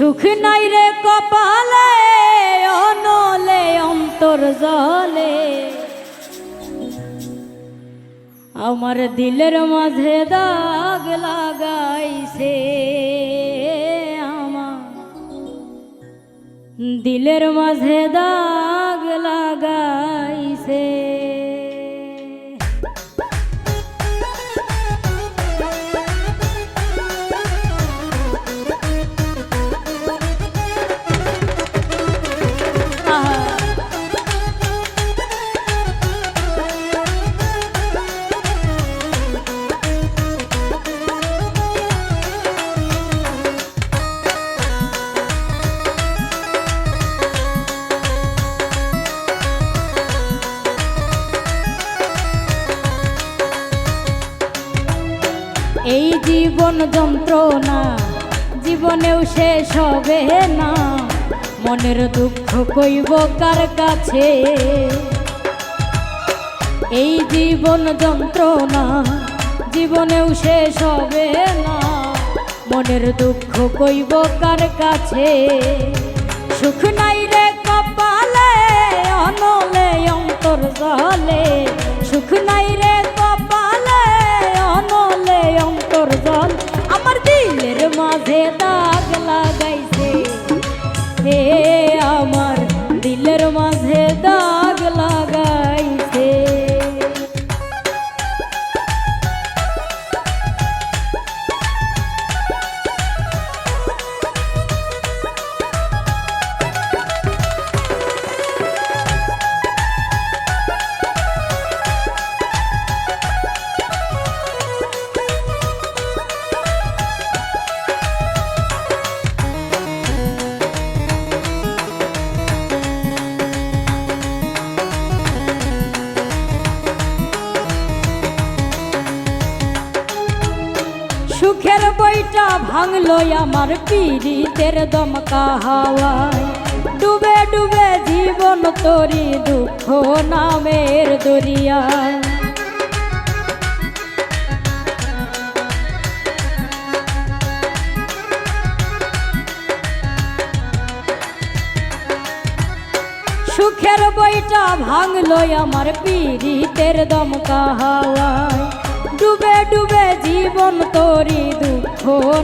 সুখ নাই রে কপালে, অনলে, অন্তর জলে। আমার দিলের মাঝে দাগ লাগাইছে আমার। দিলের মাঝে দাগ লাগাইছে। এই জীবন যন্ত্রণা, জীবনেও শেষ হবে না। মনের দুঃখ কইব কার কাছে? এই জীবন যন্ত্রণা, জীবনেও শেষ হবে না। মনের দুঃখ কইব কার কাছে? সুখ নাই রে কপালে, অনলে অন্তর জলে সুখ নাই রে দাগ ভাঙলো আমার পীড়িতের দমকা হাওয়ায়। ডুবে ডুবে জীবন তরি দুঃখ নামের দরিয়ায় সুখের বইটা ভাঙলো আমার পীড়িতের দমকা হাওয়ায়। ডুবে ডুবে জীবন তরি দুঃখ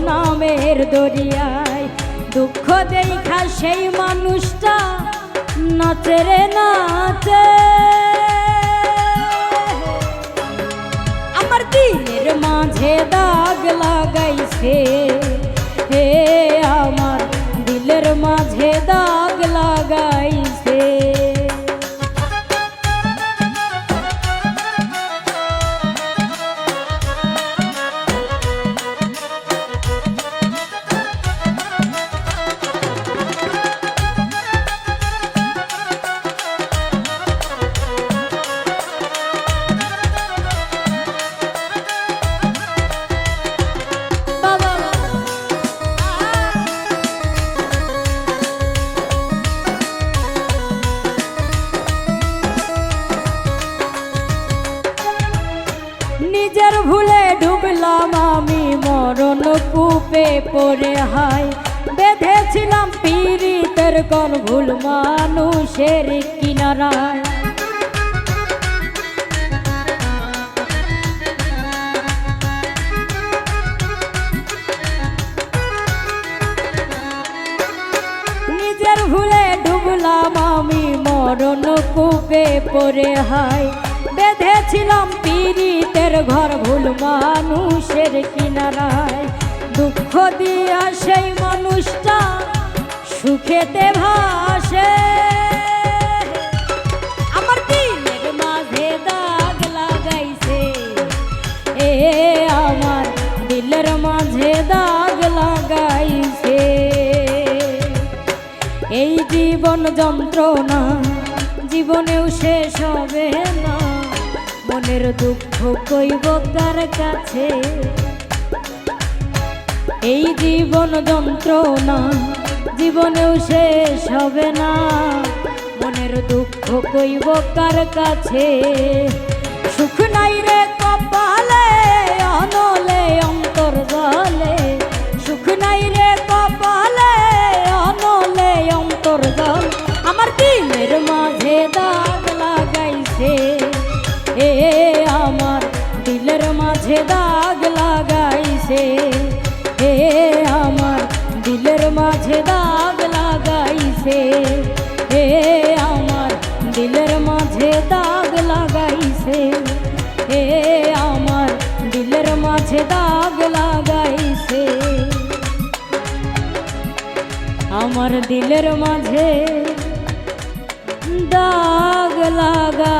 নামের দরিয়ায়। দুঃখ দেখা সেই মানুষটা নাচে রে, নাচে। আমার দিনের মাঝে দাগ লাগাইছে। হে আমার দিলের মাঝে দাগ লাগাইছে কূপে পড়ে হাই বেঁধেছিলাম পীড়িতের কোন ভুল মানুষের কিনারায়। নিজের ভুলে ডুবলাম আমি মরণ কূপে পড়ে হাই বেঁধেছিলাম পীড়িতের ঘর ভুল মানুষের কিনারায়। দুঃখ দিয়া সেই মানুষটা সুখেতে ভাসে। আমার দিলের মাঝে দাগ লাগাইছে। এ আমার দিলের মাঝে দাগ লাগাইছে। এই জীবন যন্ত্রণা জীবনেও শেষ হবে না। মনের দুঃখ কইব কার কাছে? এই জীবন যন্ত্রণা জীবনেও শেষ হবে না। মনের দুঃখ কইব কার কাছে? সুখ নাই রে কপালে, অনলে অন্তর জলে সুখ নাই রে কপালে, অনলে অন্তর জল আমার দিলের মাঝে দাগ লাগাইছে। এ, আমার দিলের মাঝে দাগ লাগাইছে। আমার দিলের মাঝে দাগ লাগাইছে। হে আমার দিলের মাঝে দাগ লাগাইছে। হে আমার দিলের মাঝে দাগ লাগাইছে। আমার দিলের মাঝে দাগ লাগা